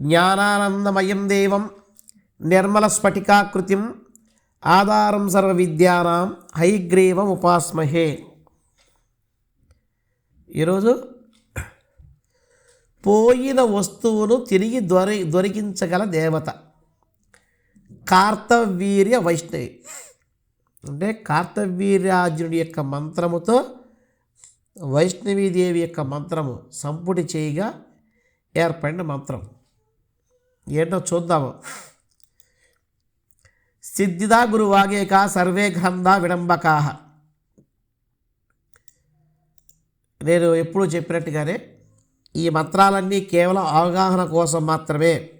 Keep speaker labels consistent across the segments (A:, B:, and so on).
A: జ్ఞానానందమయం దేవం నిర్మల స్ఫటికాకృతిం ఆధారం సర్వ విద్యానాం హైగ్రీవం ఉపాస్మహే. ఈరోజు పోయిన వస్తువును తిరిగి దొరి దొరికించగల దేవత కార్తవీర్య వైష్ణవి. అంటే కార్తవీర్యార్జునుడి యొక్క మంత్రముతో వైష్ణవీదేవి యొక్క మంత్రము సంపుటి చేయగా ఏర్పడిన మంత్రం. ఏంటో చూద్దాము. సిద్ధిదా గురువాగేక సర్వే గ్రంథ విడంబకా. నేను ఎప్పుడూ చెప్పినట్టుగానే ఈ మంత్రాలన్నీ కేవలం అవగాహన కోసం మాత్రమే.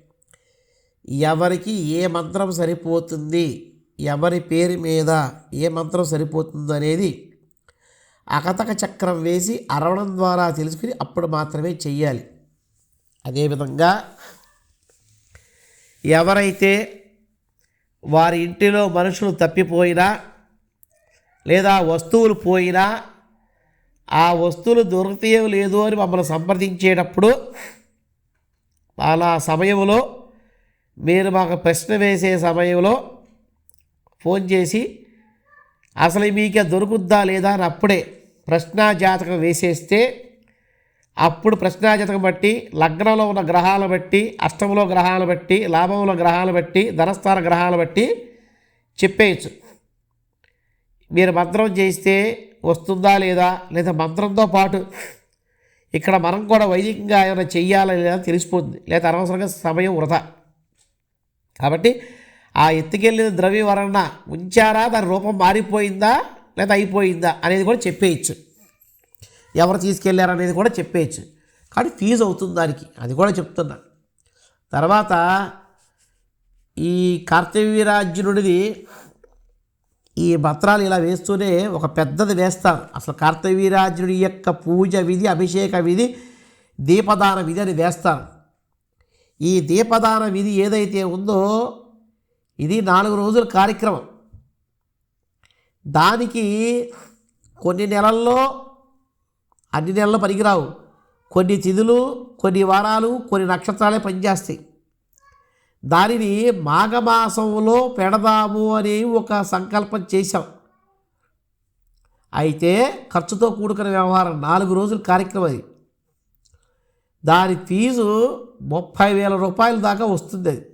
A: ఎవరికి ఏ మంత్రం సరిపోతుంది ఎవరి పేరు మీద ఏ మంత్రం సరిపోతుంది అనేది అకతక చక్రం వేసి అరవడం ద్వారా తెలుసుకుని అప్పుడు మాత్రమే చెయ్యాలి. అదేవిధంగా ఎవరైతే వారి ఇంటిలో మనుషులు తప్పిపోయినా లేదా వస్తువులు పోయినా ఆ వస్తువులు దొరుకుతాయో లేదో అని మమ్మల్ని సంప్రదించేటప్పుడు అలా సమయంలో మీరు మాకు ప్రశ్న వేసే సమయంలో ఫోన్ చేసి అసలు మీకు దొరుకుద్దా లేదా అని అప్పుడే ప్రశ్నా జాతకం వేసేస్తే అప్పుడు ప్రశ్నా బట్టి లగ్నంలో ఉన్న గ్రహాలను బట్టి అష్టములో గ్రహాలను బట్టి లాభంలో గ్రహాలను బట్టి ధనస్థాన గ్రహాలు బట్టి చెప్పేయచ్చు. మీరు మంత్రం చేస్తే వస్తుందా లేదా లేదా మంత్రంతో పాటు ఇక్కడ మనం కూడా వైదికంగా ఏమైనా చెయ్యాలా లేదా తెలిసిపోతుంది. లేదా అనవసరంగా సమయం వృధా. కాబట్టి ఆ ఎత్తుకెళ్ళిన ద్రవ్యవరణ ఉంచారా? దాని రూపం మారిపోయిందా లేదా అయిపోయిందా అనేది కూడా చెప్పేయచ్చు. ఎవరు తీసుకెళ్ళారు అనేది కూడా చెప్పేయచ్చు. కానీ ఫీజు అవుతుంది దానికి. అది కూడా చెప్తున్నా. తర్వాత ఈ కార్తవీరార్జునుడిది ఈ పత్రాలు ఇలా వేస్తూనే ఒక పెద్దది వేస్తారు. అసలు కార్తవీరాజ్యుడి యొక్క పూజ విధి అభిషేక విధి దీపదాన విధి అని వేస్తారు. ఈ దీపదాన విధి ఏదైతే ఉందో ఇది నాలుగు రోజుల కార్యక్రమం. దానికి కొన్ని నెలల్లో అన్ని నెలలు పనికిరావు. కొన్ని తిథులు కొన్ని వారాలు కొన్ని నక్షత్రాలే పనిచేస్తాయి. దానిని మాఘమాసంలో పెడదాము అని ఒక సంకల్పం చేశాం. అయితే ఖర్చుతో కూడుకున్న వ్యవహారం నాలుగు రోజుల కార్యక్రమం అది. దాని ఫీజు ముప్పై వేల రూపాయల దాకా వస్తుంది అది.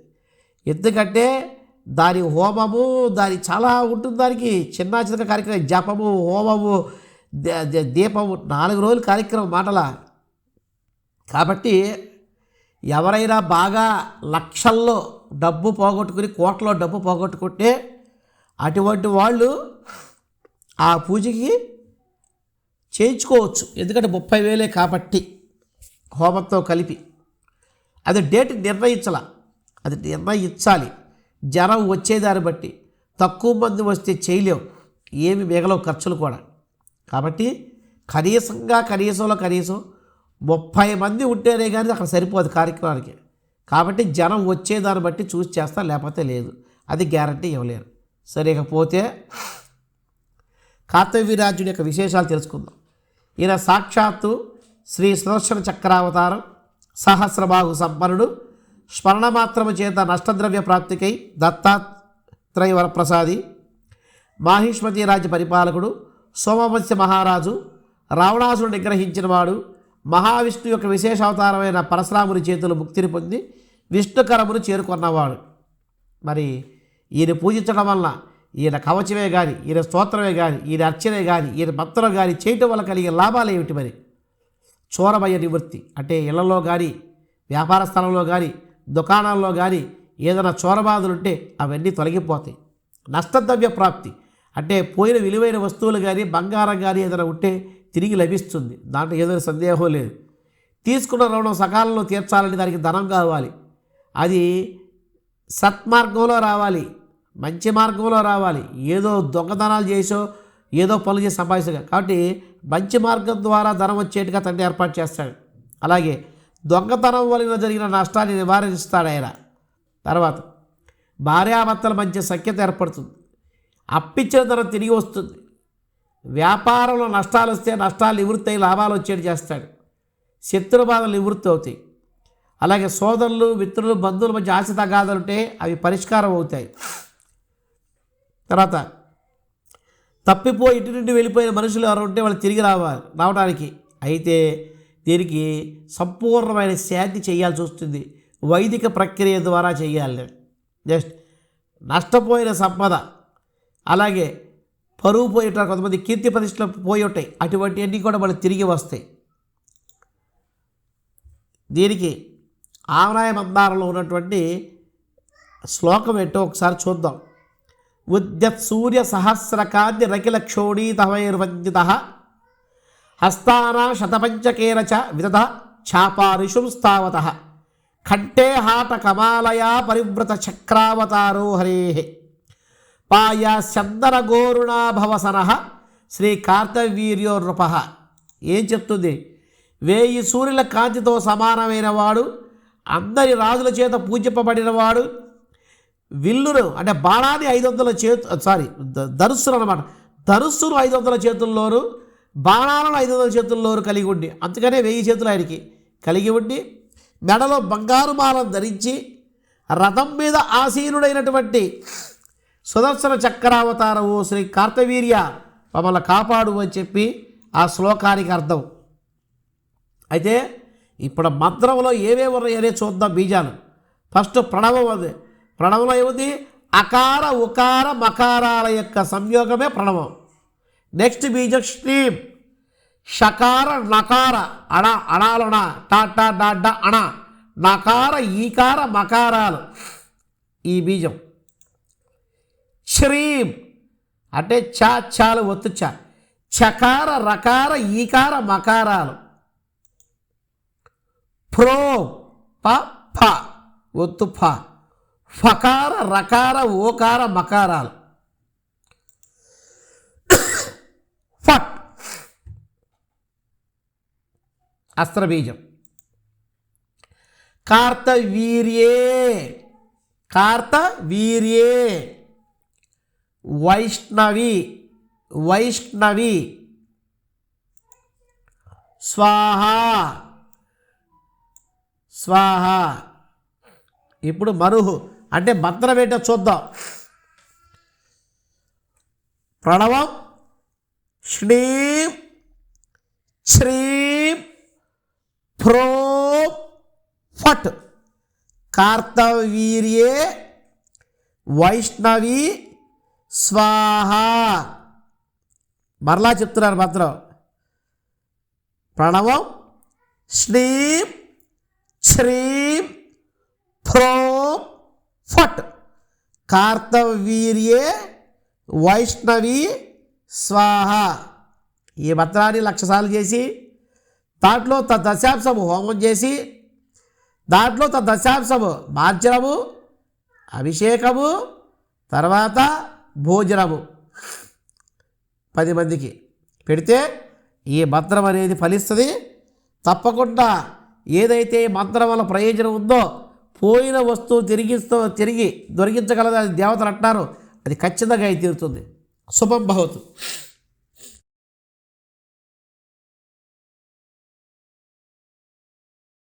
A: ఎందుకంటే దాని హోమము దాని చాలా ఉంటుంది దానికి. చిన్న చిన్న కార్యక్రమం జపము హోమము దీపం నాలుగు రోజుల కార్యక్రమం మాటల. కాబట్టి ఎవరైనా బాగా లక్షల్లో డబ్బు పోగొట్టుకుని కోట్లో డబ్బు పోగొట్టుకుంటే అటువంటి వాళ్ళు ఆ పూజకి చేయించుకోవచ్చు. ఎందుకంటే ముప్పై వేలే కాబట్టి హోమంతో కలిపి. అది డేట్ నిర్ణయించాల. అది నిర్ణయించాలి. జనం వచ్చేదాన్ని బట్టి తక్కువ మంది వస్తే చేయలేం. ఏమి మిగలవు ఖర్చులు కూడా. కాబట్టి కనీసంగా కనీసంలో కనీసం ముప్పై మంది ఉంటేనే కానీ అక్కడ సరిపోదు కార్యక్రమానికి. కాబట్టి జనం వచ్చేదాన్ని బట్టి చూసి చేస్తా లేకపోతే లేదు. అది గ్యారంటీ ఇవ్వలేరు. సరే ఇకపోతే కార్తవీరాజుడి యొక్క విశేషాలు తెలుసుకుందాం. ఈయన సాక్షాత్తు శ్రీ సుదర్శన చక్రావతారం సహస్రబాహు సంపన్నుడు స్మరణమాత్రము చేత నష్టద్రవ్య ప్రాప్తికై దత్తాత్రేయ వరప్రసాది మాహిష్మతి రాజ్య పరిపాలకుడు సోమవత్స్య మహారాజు రావణాసుడు నిగ్రహించినవాడు మహావిష్ణు యొక్క విశేష అవతారమైన పరశురాముని చేతులు ముక్తిని పొంది విష్ణుకరమును చేరుకున్నవాడు. మరి ఈయన పూజించడం వలన ఈయన కవచమే కానీ ఈయన స్తోత్రమే కానీ ఈయన అర్చనే కానీ ఈయన మంత్రం కానీ చేయటం వల్ల కలిగే లాభాలు ఏమిటి మరి? చోరమయ్య నివృత్తి అంటే ఇళ్ళలో కానీ వ్యాపార స్థలంలో కానీ దుకాణాల్లో కానీ ఏదైనా చోరబాధలు ఉంటే అవన్నీ తొలగిపోతాయి. నష్టద్రవ్య ప్రాప్తి అంటే పోయిన విలువైన వస్తువులు కానీ బంగారం కానీ ఏదైనా ఉంటే తిరిగి లభిస్తుంది. దాంట్లో ఏదైనా సందేహం లేదు. తీసుకున్న రుణం సకాలంలో తీర్చాలంటే దానికి ధనం కావాలి. అది సత్మార్గంలో రావాలి. మంచి మార్గంలో రావాలి. ఏదో దొంగతనాలు చేసో ఏదో పనులు చేసి సంపాదించగా కాబట్టి మంచి మార్గం ద్వారా ధనం వచ్చేట్టుగా తండ్రి ఏర్పాటు చేస్తాడు. అలాగే దొంగతనం వలన జరిగిన నష్టాన్ని నివారిస్తాడు ఆయన. తర్వాత భార్యాభర్తల మధ్య సఖ్యత ఏర్పడుతుంది. అప్పిచ్చిన ధర తిరిగి వస్తుంది. వ్యాపారంలో నష్టాలు వస్తే నష్టాలు నివృత్తి అయి లాభాలు వచ్చేది చేస్తాడు. శత్రు బాధలు నివృత్తి అవుతాయి. అలాగే సోదరులు మిత్రులు బంధువుల మధ్య ఆశ తగాదలుంటే అవి పరిష్కారం అవుతాయి. తర్వాత తప్పిపోయి ఇంటి నుండి వెళ్ళిపోయిన మనుషులు ఎవరు ఉంటే వాళ్ళు తిరిగి రావాలి రావడానికి. అయితే దీనికి సంపూర్ణమైన శాంతి చేయాల్సి వస్తుంది. వైదిక ప్రక్రియ ద్వారా చేయాలి. జస్ట్ నష్టపోయిన సంపద. అలాగే పరువు పోయేట కొంతమంది కీర్తి ప్రతిష్టలు పోయి ఉంటాయి. అటువంటివన్నీ కూడా మనకు తిరిగి వస్తాయి. దీనికి ఆవరాయ మందారంలో ఉన్నటువంటి శ్లోకం ఏంటో ఒకసారి చూద్దాం. ఉద్యత్ సూర్య సహస్రకాన్ని రకిల క్షోణీతమైర్వందిత హస్తానా శతపంచకేన చ విదత చాపారిషుం స్థావత. కంఠే హాట కమాలయా పరివ్రత చక్రావతారో హరే. పాయ చందన గోరుణాభవసన శ్రీ కార్తవీర్యో నృప ఏం చెప్తుంది? వేయి సూర్యుల కాంతితో సమానమైన వాడు అందరి రాజుల చేత పూజింపబడిన వాడు విల్లును అంటే బాణాన్ని ఐదు వందల చేతు సారీ ద- ధనుస్సును అనమాట ధనుస్సును ఐదు వందల చేతుల్లోను బాణాలను ఐదు వందల చేతుల్లోను కలిగి ఉండి అందుకనే వెయ్యి చేతులు ఆయనకి కలిగి ఉండి మెడలో బంగారు మాలను ధరించి రథం మీద ఆసీనుడైనటువంటి సుదర్శన చక్రావతారము శ్రీ కార్తవీర్య మమ్మల్ని కాపాడు అని చెప్పి ఆ శ్లోకానికి అర్థం. అయితే ఇప్పుడు మంత్రంలో ఏవే ఉన్నాయనే చూద్దాం బీజాలు. ఫస్ట్ ప్రణవం అది. ప్రణవంలో ఏముంది? అకార ఉకార మకారాల యొక్క సంయోగమే ప్రణవం. నెక్స్ట్ బీజం శ్రీం. షకార నకార అణ అణాలణ టా టా డా డా అణ నకార ఈకార మకారాలు. ఈ బీజం. శ్రీం అంటే చా చాలు ఒత్తు చా. చకార రకార ఈకార మకారాలు. ప్రో ప ఫ ఒత్తు ఫ. ఫకార రకార ఓకార మకారాలు. ఫట్. అస్త్రబీజం. కార్తవీర్యే కార్తవీర్యే వైష్ణవి వైష్ణవి. స్వాహ. స్వాహ. ఇప్పుడు మరుహు. అంటే మంత్రం ఏంటో చూద్దాం. ప్రణవం శ్రీం శ్రీం ఫ్రో ఫట్. కార్తవీర్యే వైష్ణవి స్వాహ. మరలా చెప్తున్నారు మంత్రం ప్రణవం శ్రీం శ్రీం ఫ్రోం ఫట్. కార్తవీర్యే వైష్ణవి స్వాహ. ఈ మంత్రాన్ని లక్షసార్లు చేసి దాంట్లో త దశాంశము హోమం చేసి దాంట్లో త దశాంశము మార్చడము అభిషేకము తర్వాత భోజనము పది మందికి పెడితే ఈ మంత్రం అనేది ఫలిస్తుంది. తప్పకుండా ఏదైతే ఈ మంత్రం వల్ల ప్రయోజనం ఉందో పోయిన వస్తువు తిరిగిస్తూ తిరిగి దొరికించగలదని దేవతలు అంటారు అది ఖచ్చితంగా అయి తీరుతుంది. శుభం భవతు.